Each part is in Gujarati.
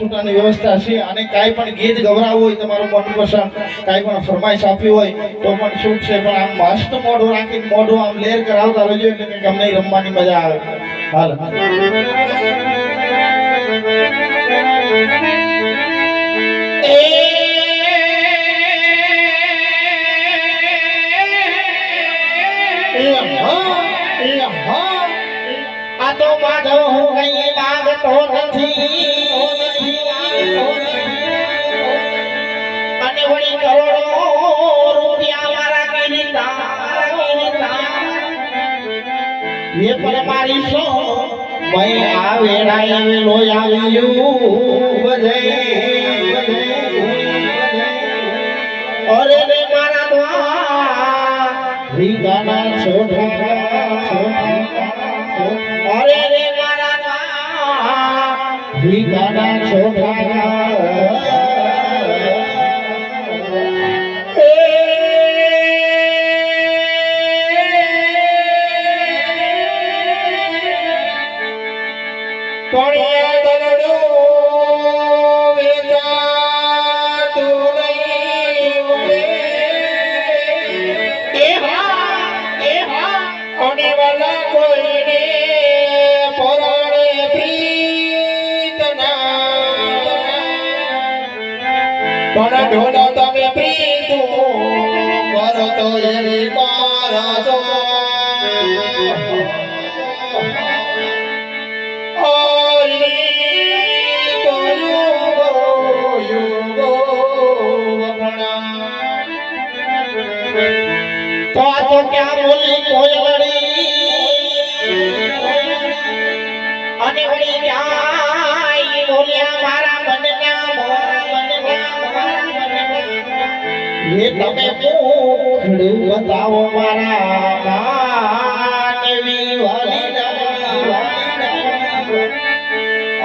છૂટાની વ્યવસ્થા છે અને કાંઈ પણ ગીત ગવરાવું હોય તમારું મનપસંદ કાંઈ પણ ફરમાઈશ આપી હોય, તો પણ છૂટ છે? પણ આમ મસ્ત મોઢું રાખીને મોઢું આમ લેર કરાવતા રહેજો એટલે કંઈક અમને રમવાની મજા આવે. હાલ. એ હા હા આ તો માધવ હું કઈ માંગતો નથી. એ પણ મારી સો મય આ વેળાએ વેલો આવ્યું બધે અરે રે મારા દ્વાર રીગાના છોટા અરે મારા દ્વાર રીગાના પણ ઢોલો તમે પ્રીતું કરો તો એની મારા છો તો આ તો ક્યાં બોલી કોયલડી અને વળી ક્યાંય બોલ્યા મારા મનના મારા મનના એ તમે મોખડું બતાવો મારા માનવી વાલી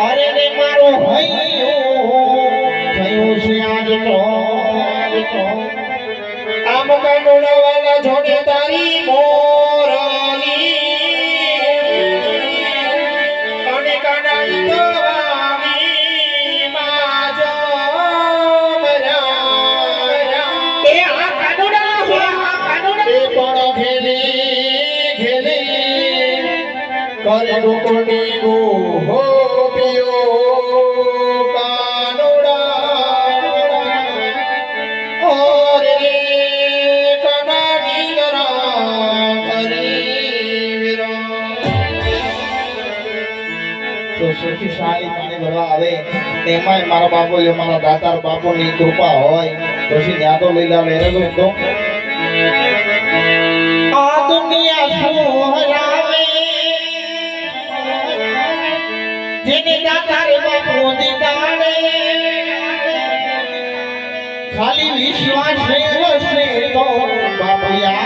અરે રે મારો હૈયું, થયું છે આજ તો. આમ કંડોળાવાલા જોડે તારી મોરલી કરે રૂપની ગો પિયો સૌથી સારી પાણી ભરવા આવે ને એમાંય મારા બાપુ જો મારા દાતાર બાપુની કૃપા હોય. પછી ત્યાં તો લઈ લાવે તો ખાલી વિશ્વાસ હશે તો બાપયા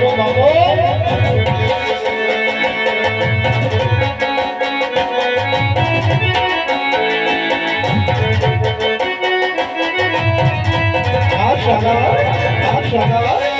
બાપ એ બાપો બાપો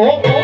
Oh,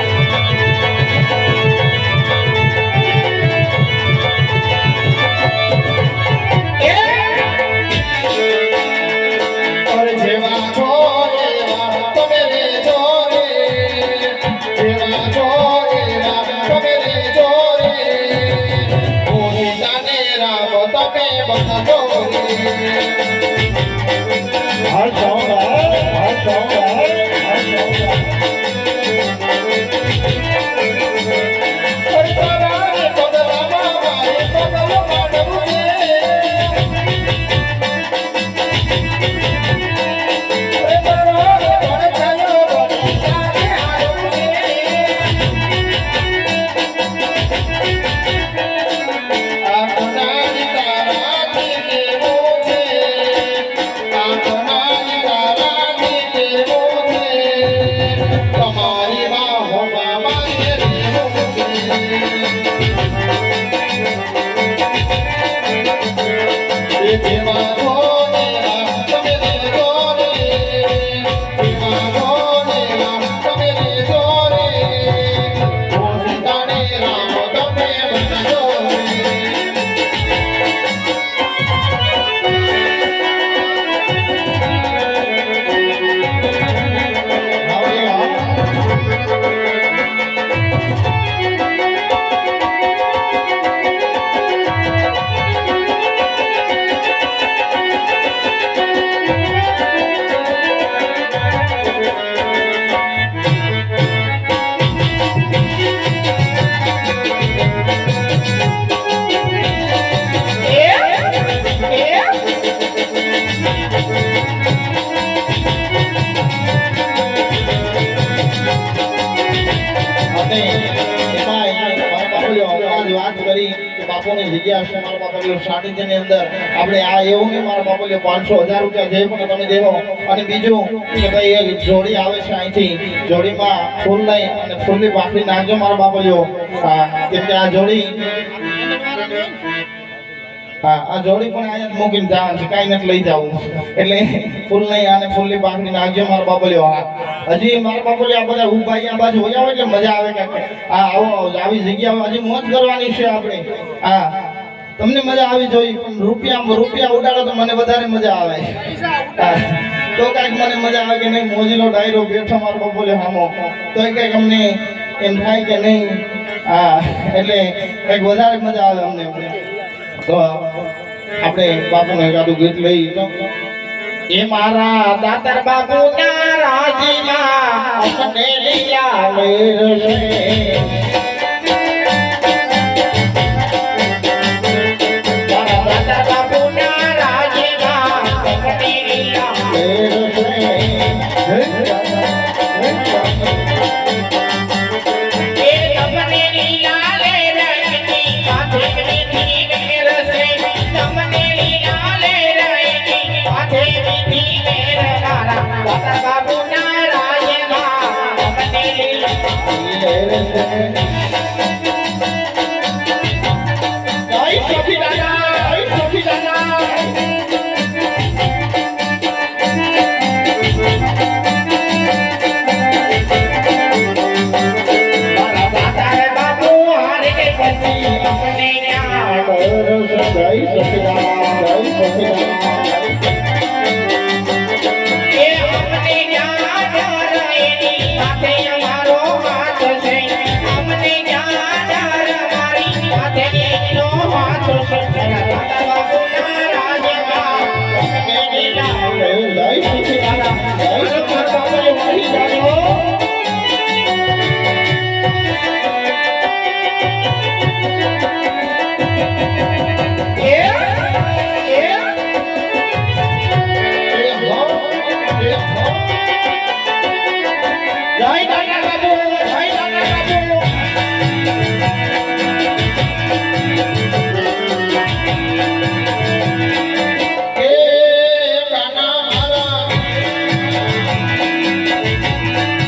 જગ્યા છે મારા બાપુએ સાનિધ્યની અંદર. આપણે આ એવું નહીં, મારા બાપુએ પાંચસો હજાર રૂપિયા જે પણ તમે દેવો. અને બીજું કે ભાઈ, એક જોડી આવે છે અહીંથી. જોડીમાં ફૂલ લઈ અને ફૂલની પાકડી નાખજો મારા બાપુઓ કેમ કે આ જોડી હા, આ જોડી પણ અહીંયા મૂકીને જવાનું છે, કાંઈ નથી લઈ જવું. એટલે ફૂલ નહીં અને ફૂલની પાકડી નાખજો મારા બાપુઓ હા, હજી મારા બાપુઓ આ બધા ઊભા અહીંયા બાજુ હોય, એટલે મજા આવે કે આવો આવો, આવી જગ્યા હજી મોજ કરવાની છે આપણે. હા તમને મજા આવી જોઈ રૂપિયા રૂપિયા ઉડાડો તો મને વધારે મજા આવે. તો કાંઈક મને મજા આવે કે નહીં, મોજીલો ડાયરો બેઠો મારો બોલે હામો. તો કાંઈક અમને એમ થાય કે નહીં હા એટલે કંઈક વધારે મજા આવે અમને તો આપણે બાપુને એકાદું ગીત લઈ તો. એ મારા દાતર બાપુ ના રાજીમાં અમને લીલા લેરશે વેરનારા દાતા બાપુના રાજમાં